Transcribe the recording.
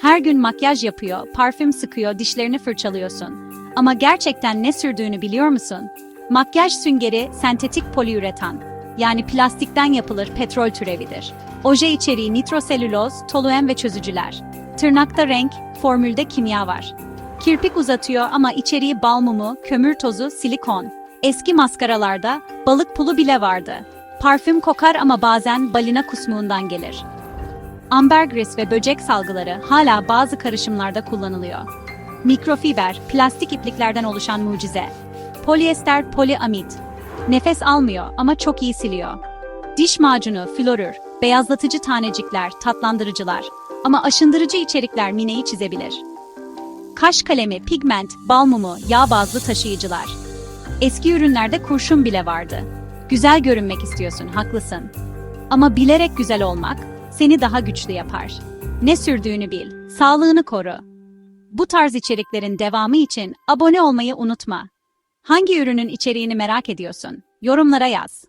Her gün makyaj yapıyor, parfüm sıkıyor, dişlerini fırçalıyorsun. Ama gerçekten ne sürdüğünü biliyor musun? Makyaj süngeri sentetik poliüretan. Yani plastikten yapılır petrol türevidir. Oje içeriği nitroselüloz, toluen ve çözücüler. Tırnakta renk, formülde kimya var. Kirpik uzatıyor ama içeriği bal mumu, kömür tozu, silikon. Eski maskaralarda balık pulu bile vardı. Parfüm kokar ama bazen balina kusmuğundan gelir. Ambergris ve böcek salgıları hala bazı karışımlarda kullanılıyor. Mikrofiber, plastik ipliklerden oluşan mucize. Polyester poliamid. Nefes almıyor ama çok iyi siliyor. Diş macunu, florür, beyazlatıcı tanecikler, tatlandırıcılar. Ama aşındırıcı içerikler mineyi çizebilir. Kaş kalemi, pigment, bal mumu, yağ bazlı taşıyıcılar. Eski ürünlerde kurşun bile vardı. Güzel görünmek istiyorsun, haklısın. Ama bilerek güzel olmak seni daha güçlü yapar. Ne sürdüğünü bil, sağlığını koru. Bu tarz içeriklerin devamı için abone olmayı unutma. Hangi ürünün içeriğini merak ediyorsun? Yorumlara yaz.